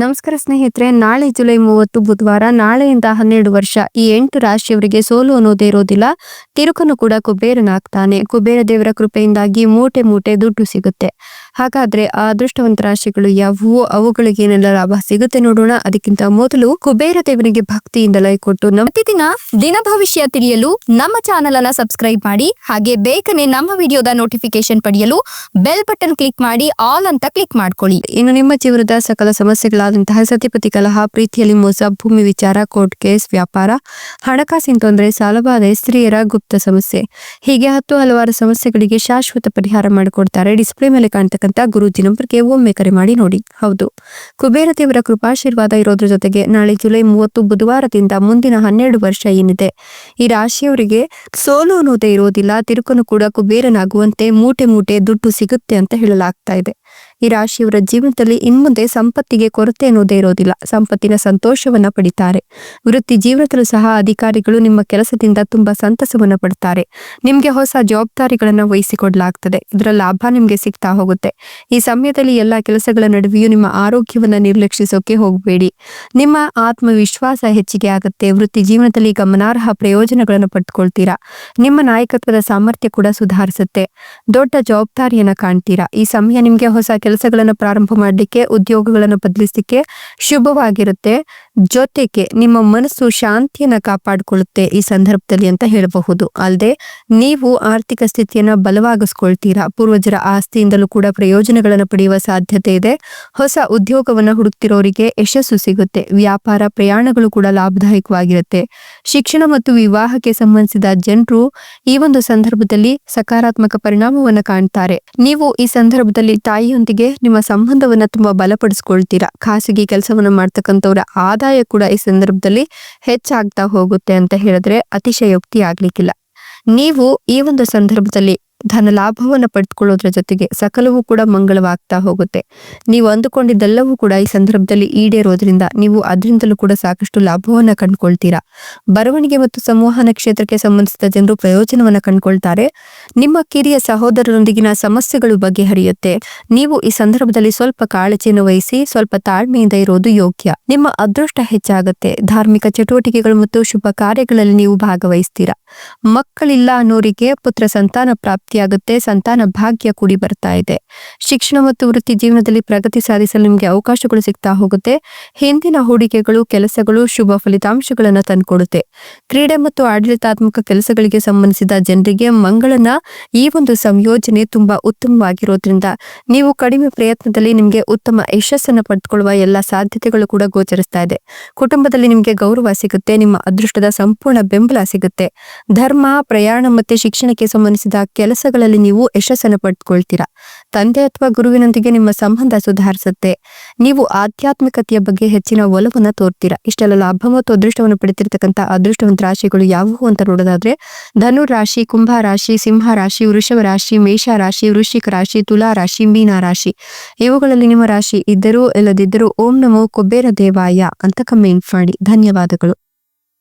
ನಮಸ್ಕಾರ ಸ್ನೇಹಿತರೆ, ನಾಳೆ ಜುಲೈ ಮೂವತ್ತು ಬುಧವಾರ, ನಾಳೆಯಿಂದ ಹನ್ನೆರಡು ವರ್ಷ ಈ ಎಂಟು ರಾಶಿಯವರಿಗೆ ಸೋಲು ಅನ್ನೋದೇ ಇರೋದಿಲ್ಲ. ತಿರುಕನು ಕೂಡ ಕುಬೇರನಾಗ್ತಾನೆ ಕುಬೇರ ದೇವರ ಕೃಪೆಯಿಂದಾಗಿ ಮೂಟೆ ಮೂಟೆ ದುಡ್ಡು ಸಿಗುತ್ತೆ. ಹಾಗಾದ್ರೆ ಆ ಅದೃಷ್ಟವಂತ ರಾಶಿಗಳು ಯಾವುವು? ಅವುಗಳಿಗೆ ಏನೆಲ್ಲ ಲಾಭ ಸಿಗುತ್ತೆ ನೋಡೋಣ. ಅದಕ್ಕಿಂತ ಮೊದಲು ಕುಬೇರ ದೇವರಿಗೆ ಭಕ್ತಿಯಿಂದ ಲೈ ಕೊಟ್ಟು ಪ್ರತಿದಿನ ದಿನ ಭವಿಷ್ಯ ತಿಳಿಯಲು ನಮ್ಮ ಚಾನೆಲ್ ಅನ್ನ ಸಬ್ಸ್ಕ್ರೈಬ್ ಮಾಡಿ, ಹಾಗೆ ಬೇಗನೆ ನಮ್ಮ ವಿಡಿಯೋದ ನೋಟಿಫಿಕೇಶನ್ ಪಡೆಯಲು ಬೆಲ್ ಬಟನ್ ಕ್ಲಿಕ್ ಮಾಡಿ ಆಲ್ ಅಂತ ಕ್ಲಿಕ್ ಮಾಡ್ಕೊಳ್ಳಿ. ಇನ್ನು ನಿಮ್ಮ ಜೀವನದ ಸಕಲ ಸಮಸ್ಯೆಗಳಾದಂತಹ ಸತಿಪತಿ ಕಲಹ ಪ್ರೀತಿಯಲ್ಲಿ ಮೋಸ, ಭೂಮಿ ವಿಚಾರ, ಕೋರ್ಟ್ ಕೇಸ್, ವ್ಯಾಪಾರ, ಹಣಕಾಸಿನ ತೊಂದರೆ, ಸಾಲಬಾಧೆ, ಸ್ತ್ರೀಯರ ಗುಪ್ತ ಸಮಸ್ಯೆ. ಹೀಗೆ ಹತ್ತು ಹಲವಾರು ಸಮಸ್ಯೆಗಳಿಗೆ ಶಾಶ್ವತ ಪರಿಹಾರ ಮಾಡಿಕೊಡ್ತಾರೆ. ಡಿಸ್ಪ್ಲೇ ಮೇಲೆ ಕಾಣ್ತಕ್ಕಂಥ ಗುರೂಜಿ ನಂಬರ್ಗೆ ಒಮ್ಮೆ ಕರೆ ಮಾಡಿ ನೋಡಿ. ಹೌದು. ಕುಬೇರ ದೇವರ ಕೃಪಾಶೀರ್ವಾದ ಇರೋದ್ರ ಜೊತೆಗೆ ನಾಳೆ ಜುಲೈ ಮೂವತ್ತು ಬುಧವಾರದಿಂದ ಮುಂದಿನ ಹನ್ನೆರಡು ವರ್ಷ ಏನಿದೆ? ಈ ರಾಶಿಯವರಿಗೆ ಸೋಲು ಅನ್ನೋದೇ ಇರೋದಿಲ್ಲ. ತಿರುಕನು ಕೂಡ ಕುಬೇರನಾಗುವಂತೆ ಮೂಟೆ ಮೂಟೆ ದುಡ್ಡು ಸಿಗುತ್ತೆ ಅಂತ ಹೇಳಲಾಗ್ತಾ ಇದೆ. ಈ ರಾಶಿಯವರ ಜೀವನದಲ್ಲಿ ಇನ್ಮುಂದೆ ಸಂಪತ್ತಿಗೆ ಕೊರತೆ ಅನ್ನೋದೇ ಇರೋದಿಲ್ಲ. ಸಂಪತ್ತಿನ ಸಂತೋಷವನ್ನ ಪಡಿತಾರೆ. ವೃತ್ತಿ ಜೀವನದಲ್ಲೂ ಸಹ ಅಧಿಕಾರಿಗಳು ನಿಮ್ಮ ಕೆಲಸದಿಂದ ತುಂಬಾ ಸಂತಸವನ್ನ ಪಡ್ತಾರೆ. ನಿಮ್ಗೆ ಹೊಸ ಜವಾಬ್ದಾರಿಗಳನ್ನ ವಹಿಸಿಕೊಡಲಾಗ್ತದೆ. ಇದರ ಲಾಭ ನಿಮ್ಗೆ ಸಿಗ್ತಾ ಹೋಗುತ್ತೆ. ಈ ಸಮಯದಲ್ಲಿ ಎಲ್ಲಾ ಕೆಲಸಗಳ ನಡುವೆಯೂ ನಿಮ್ಮ ಆರೋಗ್ಯವನ್ನ ನಿರ್ಲಕ್ಷಿಸೋಕೆ ಹೋಗಬೇಡಿ. ನಿಮ್ಮ ಆತ್ಮವಿಶ್ವಾಸ ಹೆಚ್ಚಿಗೆ ಆಗುತ್ತೆ. ವೃತ್ತಿ ಜೀವನದಲ್ಲಿ ಗಮನಾರ್ಹ ಪ್ರಯೋಜನಗಳನ್ನು ಪಡ್ಕೊಳ್ತೀರಾ. ನಿಮ್ಮ ನಾಯಕತ್ವದ ಸಾಮರ್ಥ್ಯ ಕೂಡ ಸುಧಾರಿಸುತ್ತೆ. ದೊಡ್ಡ ಜವಾಬ್ದಾರಿಯನ್ನ ಕಾಣ್ತೀರಾ. ಈ ಸಮಯ ನಿಮ್ಗೆ ಹೊಸ ಕೆಲಸಗಳನ್ನು ಪ್ರಾರಂಭ ಮಾಡಲಿಕ್ಕೆ, ಉದ್ಯೋಗಗಳನ್ನು ಬದಲಿಸಲಿಕ್ಕೆ ಶುಭವಾಗಿರುತ್ತೆ. ಜೊತೆಗೆ ನಿಮ್ಮ ಮನಸ್ಸು ಶಾಂತಿಯನ್ನ ಕಾಪಾಡಿಕೊಳ್ಳುತ್ತೆ ಈ ಸಂದರ್ಭದಲ್ಲಿ ಅಂತ ಹೇಳಬಹುದು. ಅಲ್ಲದೆ ನೀವು ಆರ್ಥಿಕ ಸ್ಥಿತಿಯನ್ನ ಬಲವಾಗಿಸ್ಕೊಳ್ತೀರಾ, ಪೂರ್ವಜರ ಆಸ್ತಿಯಿಂದಲೂ ಕೂಡ ಪ್ರಯೋಜನಗಳನ್ನು ಪಡೆಯುವ ಸಾಧ್ಯತೆ ಇದೆ. ಹೊಸ ಉದ್ಯೋಗವನ್ನ ಹುಡುಕ್ತಿರೋರಿಗೆ ಯಶಸ್ಸು ಸಿಗುತ್ತೆ, ವ್ಯಾಪಾರ ಪ್ರಯಾಣಗಳು ಕೂಡ ಲಾಭದಾಯಕವಾಗಿರುತ್ತೆ. ಶಿಕ್ಷಣ ಮತ್ತು ವಿವಾಹಕ್ಕೆ ಸಂಬಂಧಿಸಿದ ಜನರು ಈ ಒಂದು ಸಂದರ್ಭದಲ್ಲಿ ಸಕಾರಾತ್ಮಕ ಪರಿಣಾಮವನ್ನು ಕಾಣ್ತಾರೆ. ನೀವು ಈ ಸಂದರ್ಭದಲ್ಲಿ ತಾಯಿಯೊಂದಿಗೆ ನಿಮ್ಮ ಸಂಬಂಧವನ್ನ ತುಂಬಾ ಬಲಪಡಿಸ್ಕೊಳ್ತೀರಾ? ಖಾಸಗಿ ಕೆಲಸವನ್ನ ಮಾಡ್ತಕ್ಕಂಥವ್ರ ಆದಾಯ ಕೂಡ ಈ ಸಂದರ್ಭದಲ್ಲಿ ಹೆಚ್ಚಾಗ್ತಾ ಹೋಗುತ್ತೆ ಅಂತ ಹೇಳಿದ್ರೆ ಅತಿಶಯೋಕ್ತಿ ಆಗ್ಲಿಕ್ಕಿಲ್ಲ. ನೀವು ಈ ಒಂದು ಸಂದರ್ಭದಲ್ಲಿ ಧನ ಲಾಭವನ್ನ ಪಡೆದುಕೊಳ್ಳೋದ್ರ ಜೊತೆಗೆ ಸಕಲವೂ ಕೂಡ ಮಂಗಳವಾಗ್ತಾ ಹೋಗುತ್ತೆ. ನೀವು ಅಂದುಕೊಂಡಿದ್ದೆಲ್ಲವೂ ಕೂಡ ಈ ಸಂದರ್ಭದಲ್ಲಿ ಈಡೇರೋದ್ರಿಂದ ನೀವು ಅದರಿಂದಲೂ ಕೂಡ ಸಾಕಷ್ಟು ಲಾಭವನ್ನ ಕಂಡುಕೊಳ್ತೀರಾ. ಬರವಣಿಗೆ ಮತ್ತು ಸಂವಹನ ಕ್ಷೇತ್ರಕ್ಕೆ ಸಂಬಂಧಿಸಿದ ಜನರು ಪ್ರಯೋಜನವನ್ನ ಕಂಡುಕೊಳ್ತಾರೆ. ನಿಮ್ಮ ಕಿರಿಯ ಸಹೋದರರೊಂದಿಗಿನ ಸಮಸ್ಯೆಗಳು ಬಗೆಹರಿಯುತ್ತೆ. ನೀವು ಈ ಸಂದರ್ಭದಲ್ಲಿ ಸ್ವಲ್ಪ ಕಾಳಜಿಯನ್ನು ವಹಿಸಿ, ಸ್ವಲ್ಪ ತಾಳ್ಮೆಯಿಂದ ಇರೋದು ಯೋಗ್ಯ. ನಿಮ್ಮ ಅದೃಷ್ಟ ಹೆಚ್ಚಾಗುತ್ತೆ. ಧಾರ್ಮಿಕ ಚಟುವಟಿಕೆಗಳು ಮತ್ತು ಶುಭ ಕಾರ್ಯಗಳಲ್ಲಿ ನೀವು ಭಾಗವಹಿಸ್ತೀರಾ? ಮಕ್ಕಳಿಲ್ಲ ಅನ್ನೋರಿಗೆ ಪುತ್ರ ಸಂತಾನ ಪ್ರಾಪ್ತಿಯಾಗುತ್ತೆ, ಸಂತಾನ ಭಾಗ್ಯ ಕೂಡಿ ಬರ್ತಾ ಇದೆ. ಶಿಕ್ಷಣ ಮತ್ತು ವೃತ್ತಿ ಜೀವನದಲ್ಲಿ ಪ್ರಗತಿ ಸಾಧಿಸಲು ನಿಮಗೆ ಅವಕಾಶಗಳು ಸಿಗ್ತಾ ಹೋಗುತ್ತೆ. ಹಿಂದಿನ ಹೂಡಿಕೆಗಳು, ಕೆಲಸಗಳು ಶುಭ ಫಲಿತಾಂಶಗಳನ್ನು ತಂದುಕೊಡುತ್ತೆ. ಕ್ರೀಡೆ ಮತ್ತು ಆಡಳಿತಾತ್ಮಕ ಕೆಲಸಗಳಿಗೆ ಸಂಬಂಧಿಸಿದ ಜನರಿಗೆ ಮಂಗಳನ ಈ ಒಂದು ಸಂಯೋಜನೆ ತುಂಬಾ ಉತ್ತಮವಾಗಿರೋದ್ರಿಂದ ನೀವು ಕಡಿಮೆ ಪ್ರಯತ್ನದಲ್ಲಿ ನಿಮಗೆ ಉತ್ತಮ ಯಶಸ್ಸನ್ನು ಪಡೆದುಕೊಳ್ಳುವ ಎಲ್ಲ ಸಾಧ್ಯತೆಗಳು ಕೂಡ ಗೋಚರಿಸ್ತಾ ಇದೆ. ಕುಟುಂಬದಲ್ಲಿ ನಿಮಗೆ ಗೌರವ ಸಿಗುತ್ತೆ, ನಿಮ್ಮ ಅದೃಷ್ಟದ ಸಂಪೂರ್ಣ ಬೆಂಬಲ ಸಿಗುತ್ತೆ. ಧರ್ಮ, ಪ್ರಯಾಣ ಮತ್ತೆ ಶಿಕ್ಷಣಕ್ಕೆ ಸಂಬಂಧಿಸಿದ ಕೆಲಸಗಳಲ್ಲಿ ನೀವು ಯಶಸ್ಸನ್ನು ಪಡೆದುಕೊಳ್ತೀರಾ ತಂದೆ ಅಥವಾ ಗುರುವಿನೊಂದಿಗೆ ನಿಮ್ಮ ಸಂಬಂಧ ಸುಧಾರಿಸುತ್ತೆ. ನೀವು ಆಧ್ಯಾತ್ಮಿಕತೆಯ ಬಗ್ಗೆ ಹೆಚ್ಚಿನ ಒಲವನ್ನ ತೋರ್ತೀರಾ. ಇಷ್ಟೆಲ್ಲ ಲಾಭ ಮತ್ತು ಅದೃಷ್ಟವನ್ನು ಪಡೆದಿರತಕ್ಕಂಥ ಅದೃಷ್ಟವಂತ ರಾಶಿಗಳು ಯಾವುವು ಅಂತ ನೋಡೋದಾದ್ರೆ ಧನು ರಾಶಿ ಕುಂಭ ರಾಶಿ, ಸಿಂಹ ರಾಶಿ ವೃಷಭ ರಾಶಿ ಮೇಷ ರಾಶಿ ವೃಶ್ಚಿಕ ರಾಶಿ ತುಲಾ ರಾಶಿ ಮೀನ ರಾಶಿ ಇವುಗಳಲ್ಲಿ ನಿಮ್ಮ ರಾಶಿ ಇದ್ದರೂ ಇಲ್ಲದಿದ್ದರೂ ಓಂ ನಮೋ ಕುಬೇರ ದೇವಾಯ ಅಂತ ಕಮೆಂಟ್ ಮಾಡಿ. ಧನ್ಯವಾದಗಳು.